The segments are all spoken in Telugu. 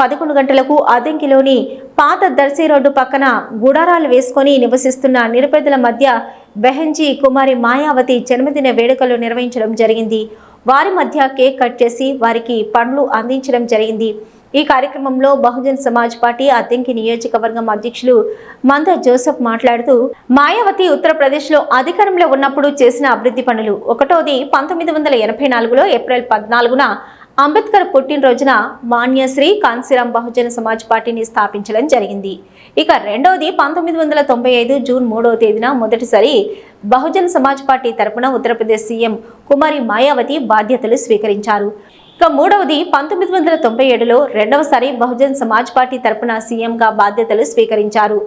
పదకొండు గంటలకు అదంకిలోని పాత దర్శి రోడ్డు పక్కన గుడారాలు వేసుకొని నివసిస్తున్న నిరుపేదల మధ్య బెహెంజీ కుమారి మాయావతి జన్మదిన వేడుకలు నిర్వహించడం జరిగింది. వారి మధ్య కేక్ కట్ చేసి వారికి పండ్లు అందించడం జరిగింది. ఈ కార్యక్రమంలో బహుజన్ సమాజ్ పార్టీ అద్దెంకి నియోజకవర్గం అధ్యక్షులు మంద జోసెఫ్ మాట్లాడుతూ మాయావతి ఉత్తరప్రదేశ్లో అధికారంలో ఉన్నప్పుడు చేసిన అభివృద్ధి పనులు ఒకటోది పంతొమ్మిది వందల ఎనభై నాలుగులో ఏప్రిల్ పద్నాలుగున అంబేద్కర్ పుట్టినరోజున మాన్యశ్రీ కాన్సీరాం బహుజన సమాజ్ పార్టీని స్థాపించడం జరిగింది. ఇక రెండవది పంతొమ్మిది వందల తొంభై ఐదు జూన్ మూడవ తేదీన మొదటిసారి బహుజన్ సమాజ్ పార్టీ తరపున ఉత్తరప్రదేశ్ సీఎం కుమారి మాయావతి బాధ్యతలు స్వీకరించారు. ఇక మూడవది పంతొమ్మిది వందల తొంభై ఏడులో రెండవసారి బహుజన్ సమాజ్ పార్టీ తరపున సీఎంగా బాధ్యతలు స్వీకరించారు.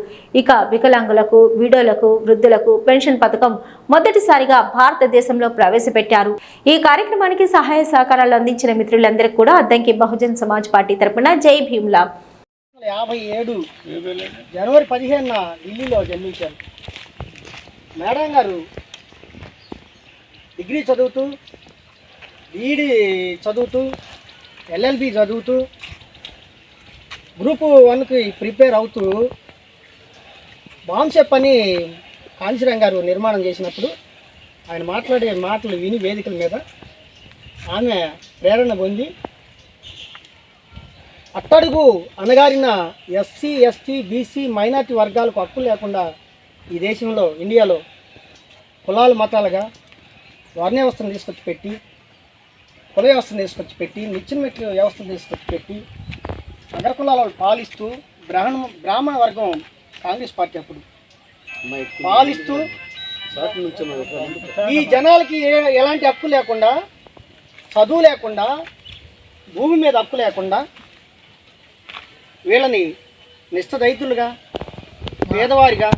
ఇక వికలాంగులకు వీడోలకు వృద్ధులకు పెన్షన్ పథకం మొదటిసారిగా భారతదేశంలో ప్రవేశపెట్టారు. ఈ కార్యక్రమానికి సహాయ సహకారాలు అందించిన మిత్రులందరికీ కూడా అద్దంకి బహుజన్ సమాజ్ పార్టీ తరపున జై భీమ్లా. యాభై ఏడు జనవరి పదిహేనున ఢిల్లీలో జన్మించారు. మేడం గారు డిగ్రీ చదువుతూ బీఈడి చదువుతూ ఎల్ఎల్బి చదువుతూ గ్రూప్ వన్కి ప్రిపేర్ అవుతూ బాంషెప్ అని కాంశీరామ్ గారు నిర్మాణం చేసినప్పుడు ఆయన మాట్లాడే మాటలు విని వేదికల మీద ఆమె ప్రేరణ పొంది అట్టడుగు అనగారిన ఎస్సీ ఎస్టీ బీసీ మైనార్టీ వర్గాలకు హక్కు లేకుండా ఈ దేశంలో ఇండియాలో కులాలు మతాలుగా వర్ణవ్యవస్థను తీసుకొచ్చి పెట్టి కుల వ్యవస్థను తీసుకొచ్చి పెట్టి నిచ్చిన మెట్లు వ్యవస్థను తీసుకొచ్చి పెట్టి అగ్ర కులాలను పాలిస్తూ బ్రాహ్మణ బ్రాహ్మణ వర్గం కాంగ్రెస్ పార్టీ అప్పుడు. పాలిస్తూ ఈ జనాలకి ఏ- ఎలాంటి హక్కు లేకుండా చదువు లేకుండా భూమి మీద హక్కు లేకుండా వీళ్ళని నిష్ఠదైతులుగా పేదవారిగా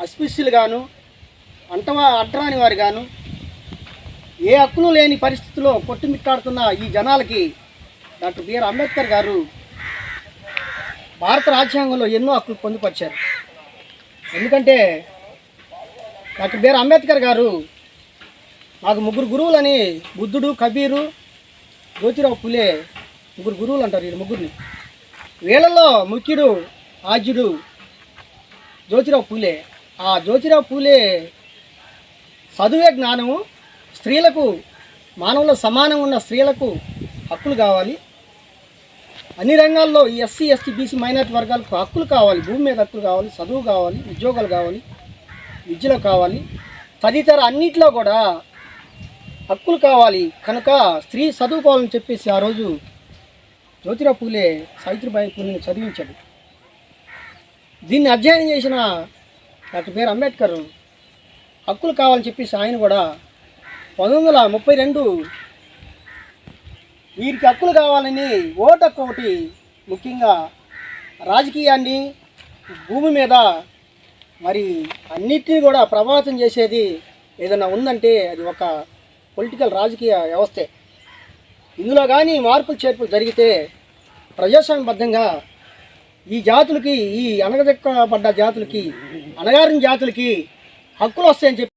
అస్పృశ్యులుగాను అంటవా అడ్డరాని వారిగాను ఏ హక్కులు లేని పరిస్థితిలో కొట్టుమిట్టాడుతున్న ఈ జనాలకి డాక్టర్ బిఆర్ అంబేద్కర్ గారు భారత రాజ్యాంగంలో ఎన్నో హక్కులు పొందుపరిచారు. ఎందుకంటే డాక్టర్ బిఆర్ అంబేద్కర్ గారు నాకు ముగ్గురు గురువులని బుద్ధుడు కబీరు జ్యోతిరావు పులే ముగ్గురు గురువులు అంటారు ఈ ముగ్గురిని. వీళ్ళల్లో ముఖ్యుడు ఆద్యుడు జ్యోతిరావు పూలే. ఆ జ్యోతిరావు పూలే చదువే జ్ఞానము స్త్రీలకు మానవుల సమానం ఉన్న స్త్రీలకు హక్కులు కావాలి. అన్ని రంగాల్లో ఈ ఎస్సీ ఎస్టీ బీసీ మైనార్టీ వర్గాలకు హక్కులు కావాలి. భూమి మీద హక్కులు కావాలి చదువు కావాలి ఉద్యోగాలు కావాలి విద్యలో కావాలి. తదితర అన్నిట్లో కూడా హక్కులు కావాలి. కనుక స్త్రీ చదువుకోవాలని చెప్పేసి ఆ రోజు జ్యోతిరావు పూలే సావిత్రిబాయి పూలేని చదివించాడు. దీన్ని అధ్యయనం చేసిన డాక్టర్ బిఆర్ అంబేద్కర్ హక్కులు కావాలని చెప్పేసి ఆయన కూడా పంతొమ్మిది వందల ముప్పై రెండు. వీరికి హక్కులు కావాలని ఓటు హక్కు ఒకటి ముఖ్యంగా రాజకీయాన్ని భూమి మీద మరి అన్నిటినీ కూడా ప్రభావితం చేసేది ఏదైనా ఉందంటే అది ఒక పొలిటికల్ రాజకీయ వ్యవస్థే. ఇందులో కానీ మార్పులు చేర్పులు జరిగితే ప్రజాస్వామ్యబద్ధంగా ఈ జాతులకి ఈ అనగదెక్కబడ్డ జాతులకి అనగారిన జాతులకి హక్కులు వస్తాయని చెప్పి